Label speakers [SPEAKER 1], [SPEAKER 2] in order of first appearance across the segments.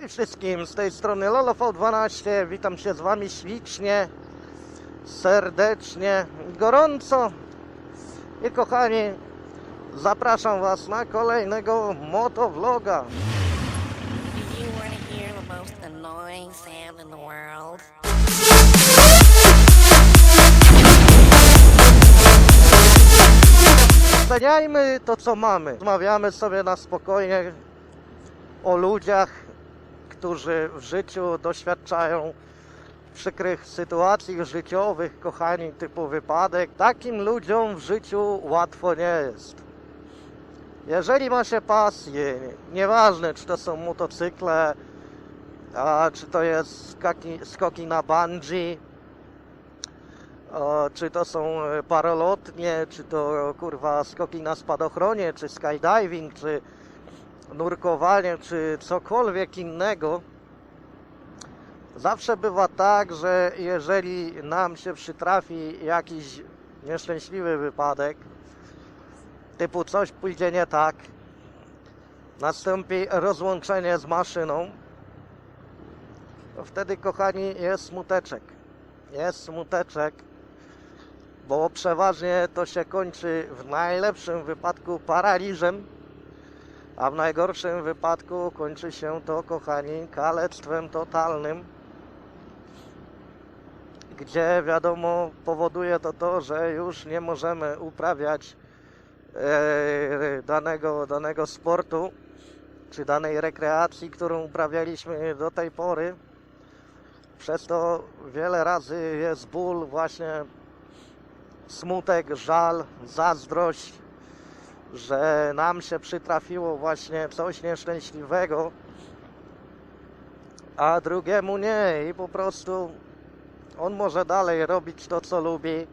[SPEAKER 1] Cześć wszystkim, z tej strony LoloV12, witam się z Wami ślicznie, serdecznie, gorąco i kochani, zapraszam Was na kolejnego motovloga. Doceniajmy to, co mamy. Rozmawiamy sobie na spokojnie o ludziach, którzy w życiu doświadczają przykrych sytuacji życiowych, kochani, typu wypadek. Takim ludziom w życiu łatwo nie jest. Jeżeli ma się pasję, nieważne czy to są motocykle, a czy to jest skaki, skoki na bungee, czy to są e, parolotnie, czy to kurwa skoki na spadochronie, czy skydiving, czy nurkowanie, czy cokolwiek innego. Zawsze bywa tak, że jeżeli nam się przytrafi jakiś nieszczęśliwy wypadek, typu coś pójdzie nie tak, nastąpi rozłączenie z maszyną, to wtedy, kochani, jest smuteczek. Jest smuteczek, bo przeważnie to się kończy w najlepszym wypadku paraliżem, a w najgorszym wypadku kończy się to, kochani, kalectwem totalnym, gdzie wiadomo powoduje to to, że już nie możemy uprawiać e, danego, danego sportu czy danej rekreacji, którą uprawialiśmy do tej pory. Przez to wiele razy jest ból, właśnie smutek, żal, zazdrość, że nam się przytrafiło właśnie coś nieszczęśliwego, a drugiemu nie i po prostu on może dalej robić to, co lubi.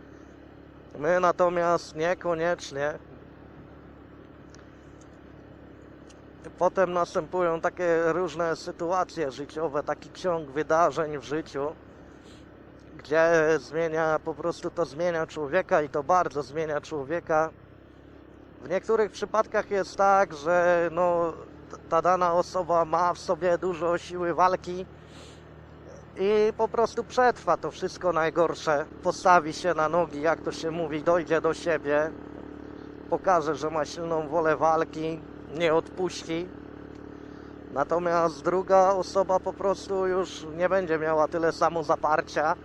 [SPEAKER 1] My natomiast niekoniecznie. Potem następują takie różne sytuacje życiowe, taki ciąg wydarzeń w życiu, gdzie zmienia, po prostu to zmienia człowieka i to bardzo zmienia człowieka. W niektórych przypadkach jest tak, że no, ta dana osoba ma w sobie dużo siły walki i po prostu przetrwa to wszystko najgorsze. Postawi się na nogi, jak to się mówi, dojdzie do siebie, pokaże, że ma silną wolę walki, nie odpuści. Natomiast druga osoba po prostu już nie będzie miała tyle samo zaparcia,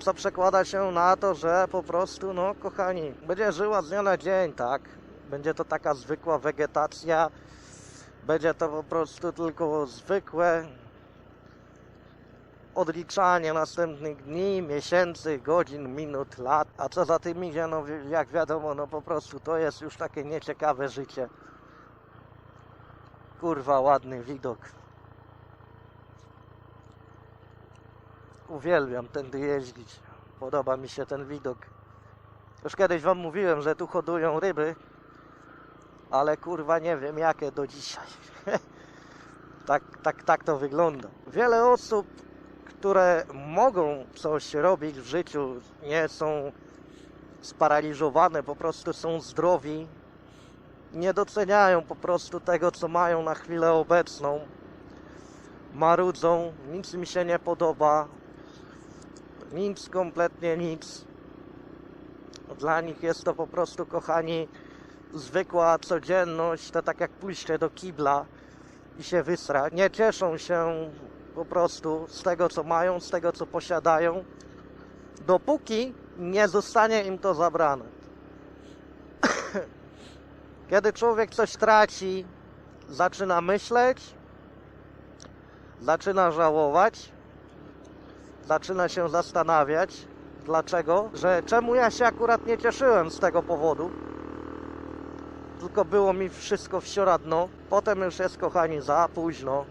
[SPEAKER 1] co przekłada się na to, że po prostu, no kochani, będzie żyła z dnia na dzień, tak? Będzie to taka zwykła wegetacja, będzie to po prostu tylko zwykłe odliczanie następnych dni, miesięcy, godzin, minut, lat. A co za tym idzie, no jak wiadomo, no po prostu to jest już takie nieciekawe życie. Kurwa, ładny widok. Uwielbiam tędy jeździć. Podoba mi się ten widok. Już kiedyś wam mówiłem, że tu hodują ryby, ale kurwa nie wiem jakie do dzisiaj. tak, tak, tak to wygląda. Wiele osób które mogą coś robić w życiu, nie są sparaliżowane, po prostu są zdrowi, nie doceniają po prostu tego, co mają na chwilę obecną, marudzą, nic mi się nie podoba, nic, kompletnie nic. Dla nich jest to po prostu, kochani, zwykła codzienność, to tak jak pójście do kibla i się wysra. Nie cieszą się po prostu z tego, co mają, z tego, co posiadają, dopóki nie zostanie im to zabrane. Kiedy człowiek coś traci, zaczyna myśleć, zaczyna żałować, zaczyna się zastanawiać, dlaczego, że czemu ja się akurat nie cieszyłem z tego powodu, tylko było mi wszystko wsioradno. Potem już jest, kochani, za późno.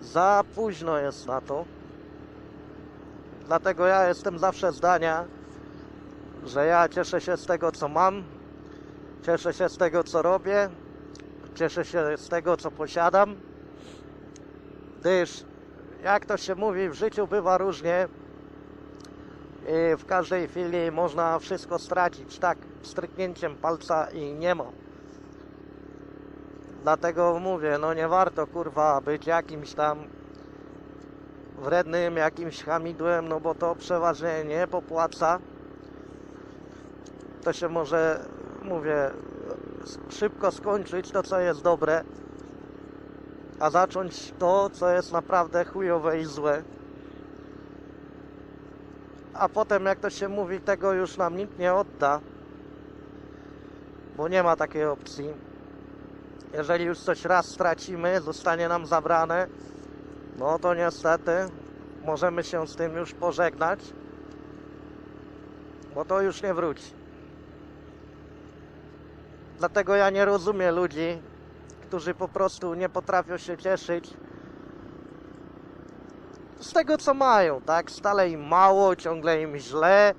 [SPEAKER 1] Za późno jest na to. Dlatego ja jestem zawsze zdania, że ja cieszę się z tego, co mam, cieszę się z tego, co robię, cieszę się z tego, co posiadam, gdyż, jak to się mówi, w życiu bywa różnie i w każdej chwili można wszystko stracić, tak, stryknięciem palca i nie ma. Dlatego mówię, no nie warto kurwa być jakimś tam wrednym, jakimś hamidłem, no bo to przeważnie nie popłaca. To się może, mówię, szybko skończyć to, co jest dobre, a zacząć to, co jest naprawdę chujowe i złe. A potem, jak to się mówi, tego już nam nikt nie odda, bo nie ma takiej opcji. Jeżeli już coś raz stracimy, zostanie nam zabrane, no to niestety możemy się z tym już pożegnać, bo to już nie wróci. Dlatego ja nie rozumiem ludzi, którzy po prostu nie potrafią się cieszyć z tego, co mają, tak? Stale im mało, ciągle im źle,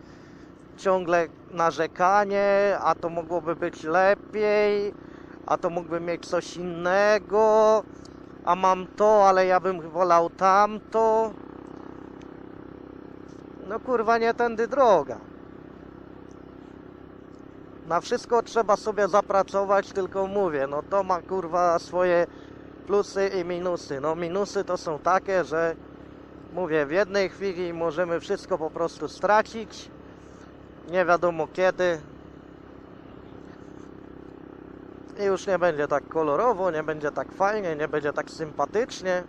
[SPEAKER 1] ciągle narzekanie, a to mogłoby być lepiej, a to mógłbym mieć coś innego, a mam to, ale ja bym wolał tamto. No kurwa, nie tędy droga. Na wszystko trzeba sobie zapracować, tylko mówię, no to ma kurwa swoje plusy i minusy. No minusy to są takie, że mówię, w jednej chwili możemy wszystko po prostu stracić, nie wiadomo kiedy. I już nie będzie tak kolorowo, nie będzie tak fajnie, nie będzie tak sympatycznie.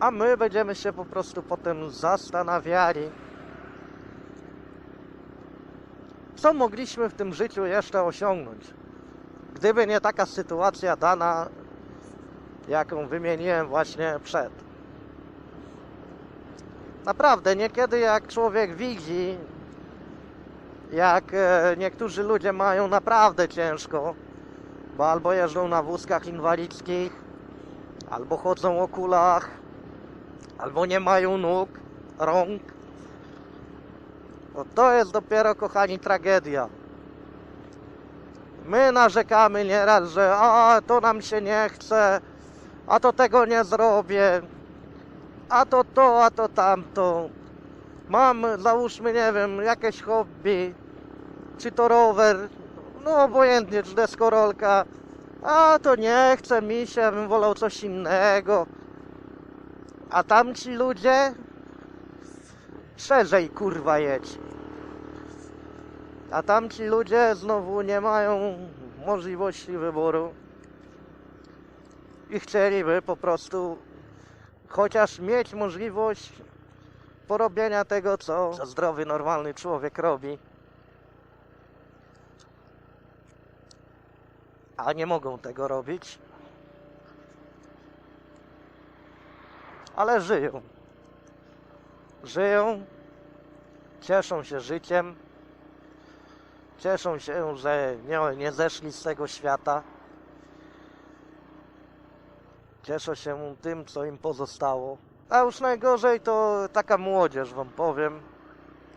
[SPEAKER 1] A my będziemy się po prostu potem zastanawiali, co mogliśmy w tym życiu jeszcze osiągnąć. Gdyby nie taka sytuacja dana, jaką wymieniłem właśnie przed. Naprawdę, niekiedy jak człowiek widzi, jak e, niektórzy ludzie mają naprawdę ciężko, bo albo jeżdżą na wózkach inwalidzkich, albo chodzą o kulach, albo nie mają nóg, rąk, to to jest dopiero, kochani, tragedia. My narzekamy nieraz, że a to nam się nie chce, a to tego nie zrobię, a to to, a to tamto. Mam, załóżmy, nie wiem, jakieś hobby, czy to rower, no obojętnie, czy deskorolka, a to nie chce mi się, bym wolał coś innego. A tamci ludzie, szerzej kurwa jedź. A tamci ludzie znowu nie mają możliwości wyboru i chcieliby po prostu chociaż mieć możliwość porobienia tego, co zdrowy, normalny człowiek robi. A nie mogą tego robić. Ale żyją. Żyją, cieszą się życiem, cieszą się, że nie, nie zeszli z tego świata. Cieszą się tym, co im pozostało. A już najgorzej to taka młodzież, wam powiem.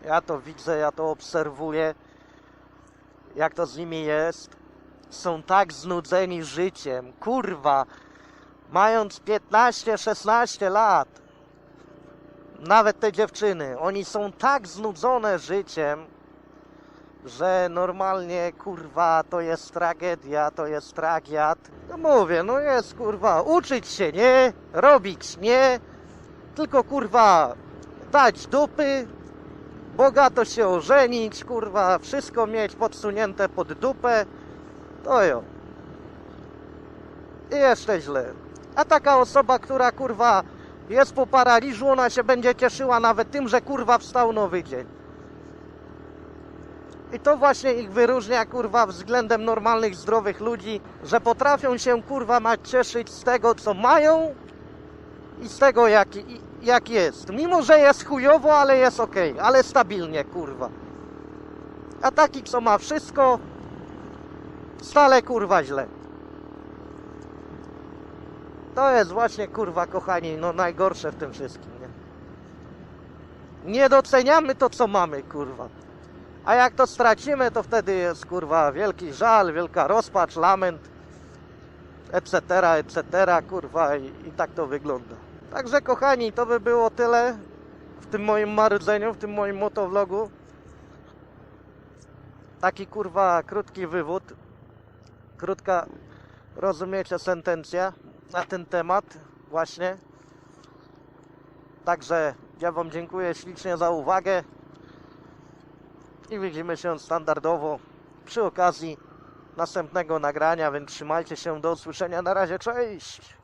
[SPEAKER 1] Ja to widzę, ja to obserwuję, jak to z nimi jest. Są tak znudzeni życiem. Kurwa, mając 15-16 lat, nawet te dziewczyny, oni są tak znudzone życiem, że normalnie kurwa to jest tragedia, to jest tragiat. No mówię, no jest kurwa, uczyć się nie, robić nie, tylko kurwa dać dupy, bogato się ożenić, kurwa, wszystko mieć podsunięte pod dupę, to jo. I jeszcze źle. A taka osoba, która kurwa jest po paraliżu, ona się będzie cieszyła nawet tym, że kurwa wstał nowy dzień. I to właśnie ich wyróżnia kurwa względem normalnych, zdrowych ludzi, że potrafią się kurwa mać cieszyć z tego, co mają i z tego, jak, jak jest. Mimo, że jest chujowo, ale jest ok, ale stabilnie kurwa. A taki, co ma wszystko, stale kurwa źle. To jest właśnie kurwa, kochani, no najgorsze w tym wszystkim, nie? Nie doceniamy to, co mamy, kurwa. A jak to stracimy, to wtedy jest kurwa wielki żal, wielka rozpacz, lament, etc., etc., kurwa, i, i tak to wygląda. Także kochani, to by było tyle w tym moim marudzeniu, w tym moim motovlogu. Taki kurwa krótki wywód. krótka, rozumiecie, sentencja na ten temat właśnie. Także ja Wam dziękuję ślicznie za uwagę i widzimy się standardowo przy okazji następnego nagrania, więc trzymajcie się, do usłyszenia, na razie, cześć!